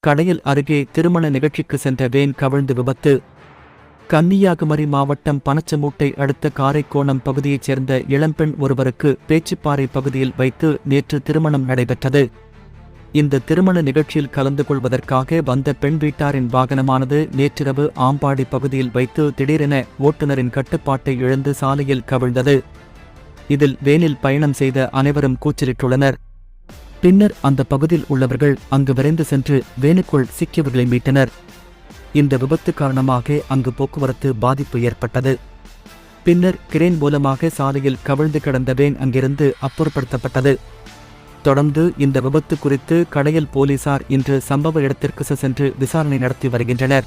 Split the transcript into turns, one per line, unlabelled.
கடையில் அருகே திருமண நிகழ்ச்சிக்கு சென்ற வேன் கவிழ்ந்து விபத்து. கன்னியாகுமரி மாவட்டம் பனச்சமூட்டை அடுத்த காரைக்கோணம் பகுதியைச் சேர்ந்த இளம்பெண் ஒருவருக்கு பேச்சுப்பாறை பகுதியில் வைத்து நேற்று திருமணம் நடைபெற்றது. இந்த திருமண நிகழ்ச்சியில் கலந்து கொள்வதற்காக வந்த பெண் வீட்டாரின் வாகனமானது நேற்றிரவு ஆம்பாடி பகுதியில் வைத்து திடீரென ஓட்டுநரின் கட்டுப்பாட்டை இழந்து சாலையில் கவிழ்ந்தது. இதில் வேனில் பயணம் செய்த அனைவரும் கூச்சலிட்டுள்ளனர். பின்னர் அந்த பகுதியில் உள்ளவர்கள் அங்கு விரைந்து சென்று வேனுக்குள் சிக்கியவர்களை மீட்டனர். இந்த விபத்து காரணமாக அங்கு போக்குவரத்து பாதிப்பு ஏற்பட்டது. பின்னர் கிரேன் மூலமாக சாலையில் கவிழ்ந்து கிடந்த வேன் அங்கிருந்து அப்புறப்படுத்தப்பட்டது. தொடர்ந்து இந்த விபத்து குறித்து கடையல் போலீசார் இன்று சம்பவ இடத்திற்கு சென்று விசாரணை நடத்தி வருகின்றனர்.